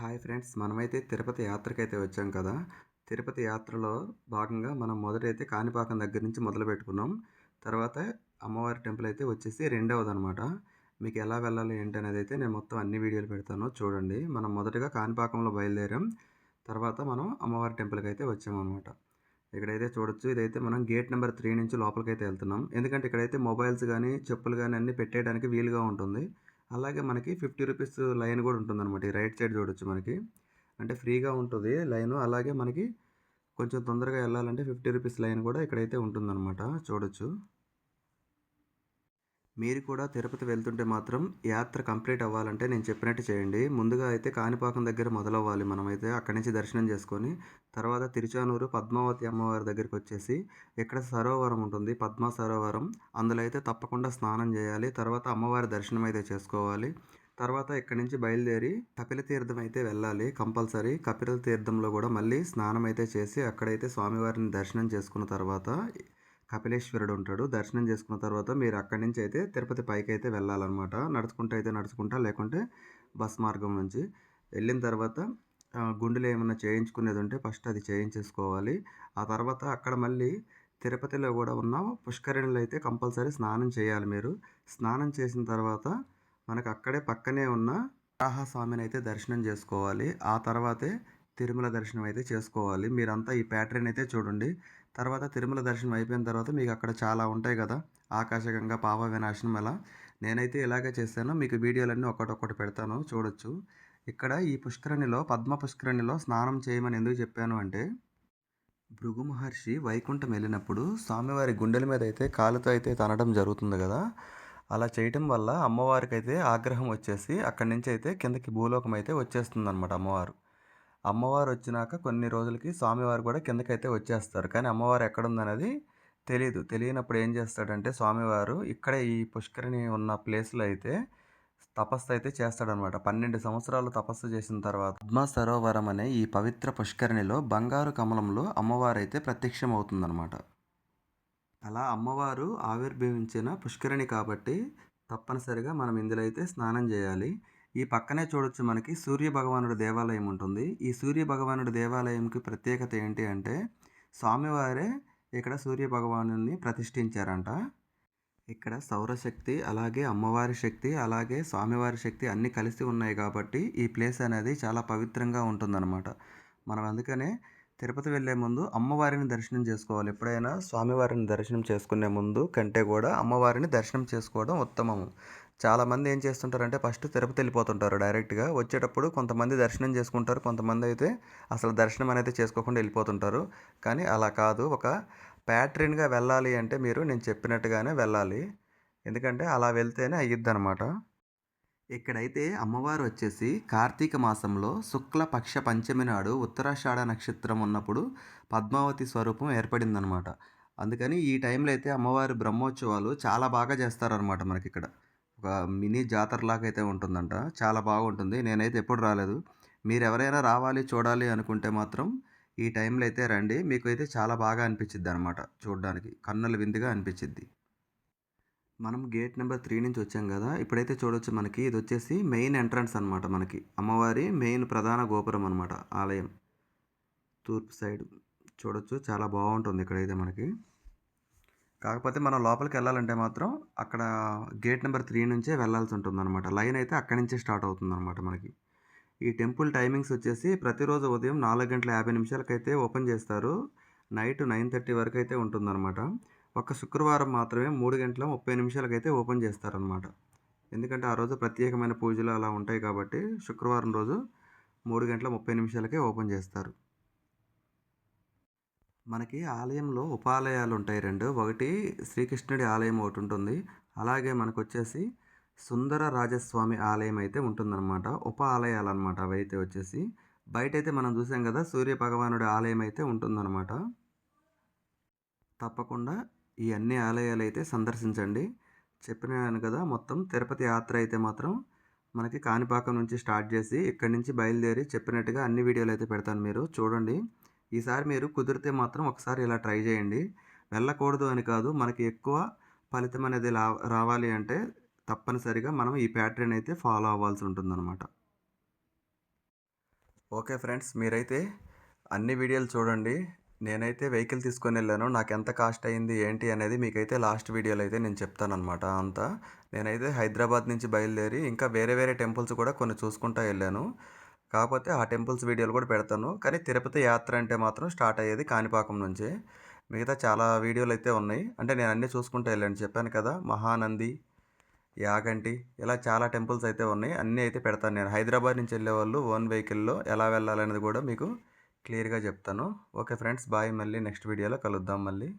Hi friends మనమైతే తిరుపతి యాత్రకైతే వచ్చాం కదా. తిరుపతి యాత్రలో భాగంగా మనం మొదటైతే కాణిపాకం దగ్గర నుంచి మొదలు పెట్టుకున్నాం. తర్వాత అమ్మవారి టెంపుల్ అయితే వచ్చేసి రెండవది అనమాట మీకు ఎలా వెళ్ళాలి ఏంటి అనేది అయితే నేను మొత్తం అన్ని వీడియోలు పెడతాను చూడండి. మనం మొదటగా కాణిపాకంలో బయలుదేరాం. తర్వాత మనం అమ్మవారి టెంపుల్కి అయితే వచ్చామన్నమాట ఇక్కడైతే చూడొచ్చు ఇదైతే మనం గేట్ నెంబర్ త్రీ నుంచి లోపలికి అయితే వెళ్తున్నాం. ఎందుకంటే ఇక్కడైతే మొబైల్స్ కానీ చెప్పులు కానీ అన్నీ పెట్టేయడానికి వీలుగా ఉంటుంది. అలాగే మనకి ఫిఫ్టీ రూపీస్ లైన్ కూడా ఉంటుంది అనమాట ఈ రైట్ సైడ్ చూడొచ్చు మనకి. అంటే ఫ్రీగా ఉంటుంది లైన్. అలాగే మనకి కొంచెం తొందరగా వెళ్ళాలంటే ఫిఫ్టీ రూపీస్ లైన్ కూడా ఇక్కడైతే ఉంటుందన్నమాట. చూడొచ్చు. మీరు కూడా తిరుపతి వెళ్తుంటే మాత్రం యాత్ర కంప్లీట్ అవ్వాలంటే నేను చెప్పినట్టు చేయండి. ముందుగా అయితే కాణిపాకం దగ్గర మొదలవ్వాలి మనమైతే అక్కడి నుంచి దర్శనం చేసుకొని తర్వాత తిరుచానూరు పద్మావతి అమ్మవారి దగ్గరికి వచ్చేసి ఇక్కడ సరోవరం ఉంటుంది? పద్మ సరోవరం. అందులో అయితే తప్పకుండా స్నానం చేయాలి. తర్వాత అమ్మవారి దర్శనం అయితే చేసుకోవాలి. తర్వాత ఇక్కడి నుంచి బయలుదేరి కపిల తీర్థం అయితే వెళ్ళాలి కంపల్సరీ. కపిల తీర్థంలో కూడా మళ్ళీ స్నానం అయితే చేసి అక్కడైతే స్వామివారిని దర్శనం చేసుకున్న తర్వాత కపిలేశ్వరుడు ఉంటాడు. దర్శనం చేసుకున్న తర్వాత మీరు అక్కడి నుంచి అయితే తిరుపతి పైకి అయితే వెళ్ళాలన్నమాట. నడుచుకుంటూ అయితే నడుచుకుంటా లేకుంటే బస్ మార్గం నుంచి. వెళ్ళిన తర్వాత గుండెలు ఏమైనా చేయించుకునేది ఉంటే ఫస్ట్ అది చేయించేసుకోవాలి. ఆ తర్వాత అక్కడ మళ్ళీ తిరుపతిలో కూడా ఉన్న పుష్కరిణిలో అయితే కంపల్సరీ స్నానం చేయాలి మీరు. స్నానం చేసిన తర్వాత మనకు అక్కడే పక్కనే ఉన్న స్వామిని అయితే దర్శనం చేసుకోవాలి. ఆ తర్వాతే తిరుమల దర్శనం అయితే చేసుకోవాలి. మీరంతా ఈ ప్యాటర్న్ అయితే చూడండి. తర్వాత తిరుమల దర్శనం అయిపోయిన తర్వాత మీకు అక్కడ చాలా ఉంటాయి కదా ఆకాశగంగా పాప వినాశనం ఎలా నేనైతే ఇలాగే చేశాను. మీకు వీడియోలన్నీ ఒకటొకటి పెడతాను చూడొచ్చు. ఇక్కడ ఈ పుష్కరణిలో పద్మ పుష్కరణిలో స్నానం చేయమని ఎందుకు చెప్పాను అంటే భృగు మహర్షి వైకుంఠం వెళ్ళినప్పుడు స్వామివారి గుండెల మీద అయితే కాలుతో అయితే తనడం జరుగుతుంది కదా. అలా చేయటం వల్ల అమ్మవారికి అయితే ఆగ్రహం వచ్చేసి అక్కడి నుంచి అయితే కిందకి భూలోకం అయితే వచ్చేస్తుంది అన్నమాట అమ్మవారు. అమ్మవారు వచ్చినాక కొన్ని రోజులకి స్వామివారు కూడా కిందకైతే వచ్చేస్తారు. కానీ అమ్మవారు ఎక్కడుందనేది తెలియదు తెలియనప్పుడు ఏం చేస్తాడంటే స్వామివారు ఇక్కడ ఈ పుష్కరిణి ఉన్న ప్లేస్లో అయితే తపస్సు అయితే చేస్తాడనమాట పన్నెండు సంవత్సరాలు తపస్సు చేసిన తర్వాత పద్మ సరోవరం అనే ఈ పవిత్ర పుష్కరిణిలో బంగారు కమలంలో అమ్మవారు అయితే ప్రత్యక్షం అలా అమ్మవారు ఆవిర్భవించిన పుష్కరిణి కాబట్టి తప్పనిసరిగా మనం ఇందులో అయితే స్నానం చేయాలి. ఈ పక్కనే చూడొచ్చు మనకి సూర్య భగవానుడి దేవాలయం ఉంటుంది. ఈ సూర్య భగవానుడి దేవాలయంకి ప్రత్యేకత ఏంటి అంటే స్వామివారే ఇక్కడ సూర్య భగవాను ప్రతిష్ఠించారంట. ఇక్కడ సౌరశక్తి అలాగే అమ్మవారి శక్తి అలాగే స్వామివారి శక్తి అన్నీ కలిసి ఉన్నాయి కాబట్టి ఈ ప్లేస్ అనేది చాలా పవిత్రంగా ఉంటుందన్నమాట. మనం అందుకనే తిరుపతి వెళ్ళే ముందు అమ్మవారిని దర్శనం చేసుకోవాలి. ఎప్పుడైనా స్వామివారిని దర్శనం చేసుకునే ముందు కంటే కూడా అమ్మవారిని దర్శనం చేసుకోవడం ఉత్తమము. చాలామంది ఏం చేస్తుంటారంటే ఫస్ట్ తిరుపతి వెళ్ళిపోతుంటారు డైరెక్ట్గా వచ్చేటప్పుడు కొంతమంది దర్శనం చేసుకుంటారు కొంతమంది అయితే అసలు దర్శనం అనేది చేసుకోకుండా వెళ్ళిపోతుంటారు. కానీ అలా కాదు. ఒక ప్యాట్రిన్గా వెళ్ళాలి అంటే మీరు నేను చెప్పినట్టుగానే వెళ్ళాలి. ఎందుకంటే అలా వెళ్తేనే అయ్యిద్ది అనమాట ఇక్కడైతే అమ్మవారు వచ్చేసి కార్తీక మాసంలో శుక్ల పక్ష పంచమి నాడు ఉత్తరాషాఢ నక్షత్రం ఉన్నప్పుడు పద్మావతి స్వరూపం ఏర్పడిందనమాట. అందుకని ఈ టైంలో అయితే అమ్మవారి బ్రహ్మోత్సవాలు చాలా బాగా చేస్తారనమాట మనకి ఇక్కడ ఒక మినీ జాతరలాగా అయితే ఉంటుందంట. చాలా బాగుంటుంది. నేనైతే ఎప్పుడు రాలేదు. మీరు ఎవరైనా రావాలి చూడాలి అనుకుంటే మాత్రం ఈ టైంలో అయితే రండి. మీకు అయితే చాలా బాగా అనిపించిద్ది అనమాట చూడడానికి. కన్నుల విందుగా అనిపించిద్ది మనం గేట్ నెంబర్ త్రీ నుంచి వచ్చాం కదా ఇప్పుడైతే చూడొచ్చు మనకి ఇది వచ్చేసి మెయిన్ ఎంట్రన్స్ అనమాట మనకి. అమ్మవారి మెయిన్ ప్రధాన గోపురం అనమాట ఆలయం. తూర్పు సైడ్ చూడొచ్చు చాలా బాగుంటుంది ఇక్కడైతే మనకి. కాకపోతే మనం లోపలికి వెళ్ళాలంటే మాత్రం అక్కడ గేట్ నెంబర్ త్రీ నుంచే వెళ్ళాల్సి ఉంటుంది అనమాట లైన్ అయితే అక్కడి నుంచే స్టార్ట్ అవుతుంది అనమాట మనకి. ఈ టెంపుల్ టైమింగ్స్ వచ్చేసి ప్రతిరోజు ఉదయం నాలుగు గంటల యాభై నిమిషాలకైతే ఓపెన్ చేస్తారు. నైట్ నైన్ థర్టీ వరకు అయితే ఉంటుందన్నమాట. ఒక శుక్రవారం మాత్రమే మూడు గంటల ముప్పై నిమిషాలకైతే ఓపెన్ చేస్తారనమాట ఎందుకంటే ఆ రోజు ప్రత్యేకమైన పూజలు అలా ఉంటాయి కాబట్టి శుక్రవారం రోజు మూడు గంటల ముప్పై నిమిషాలకే ఓపెన్ చేస్తారు. మనకి ఆలయంలో ఉపాలయాలు ఉంటాయి రెండు. ఒకటి శ్రీకృష్ణుడి ఆలయం ఒకటి ఉంటుంది. అలాగే మనకు వచ్చేసి సుందర రాజస్వామి ఆలయం అయితే ఉంటుందన్నమాట. ఉప ఆలయాలు అనమాట అవి అయితే వచ్చేసి. బయట అయితే మనం చూసాం కదా సూర్య భగవానుడి ఆలయం అయితే ఉంటుందన్నమాట. తప్పకుండా ఈ అన్ని ఆలయాలు అయితే సందర్శించండి. చెప్పినాను కదా మొత్తం తిరుపతి యాత్ర అయితే మాత్రం మనకి కాణిపాకం నుంచి స్టార్ట్ చేసి ఇక్కడి నుంచి బయలుదేరి చెప్పినట్టుగా అన్ని వీడియోలు అయితే పెడతాను మీరు. చూడండి. ఈసారి మీరు కుదిరితే మాత్రం ఒకసారి ఇలా ట్రై చేయండి. వెళ్ళకూడదు అని కాదు మనకి ఎక్కువ ఫలితం అనేది రావాలి అంటే తప్పనిసరిగా మనం ఈ ప్యాటర్న్ అయితే ఫాలో అవ్వాల్సి ఉంటుందన్నమాట. ఓకే ఫ్రెండ్స్ మీరైతే అన్ని వీడియోలు చూడండి. నేనైతే వెహికల్ తీసుకొని వెళ్ళాను. నాకు ఎంత కాస్ట్ అయింది ఏంటి అనేది మీకైతే లాస్ట్ వీడియోలో అయితే నేను చెప్తానమాట అంతా నేనైతే హైదరాబాద్ నుంచి బయలుదేరి ఇంకా వేరే వేరే టెంపుల్స్ కూడా కొన్ని చూసుకుంటా వెళ్ళాను. కాకపోతే ఆ టెంపుల్స్ వీడియోలు కూడా పెడతాను. కానీ తిరుపతి యాత్ర అంటే మాత్రం స్టార్ట్ అయ్యేది కాణిపాకం నుంచే. మిగతా చాలా వీడియోలు అయితే ఉన్నాయి. అంటే నేను అన్నీ చూసుకుంటూ వెళ్ళాను. చెప్పాను కదా మహానంది యాగంటి ఇలా చాలా టెంపుల్స్ అయితే ఉన్నాయి. అన్నీ అయితే పెడతాను నేను. హైదరాబాద్ నుంచి వెళ్ళే వాళ్ళు ఓన్ వెహికల్లో ఎలా వెళ్ళాలనేది కూడా మీకు క్లియర్గా చెప్తాను. ఓకే ఫ్రెండ్స్ బాయ్ మళ్ళీ నెక్స్ట్ వీడియోలో కలుద్దాం మళ్ళీ.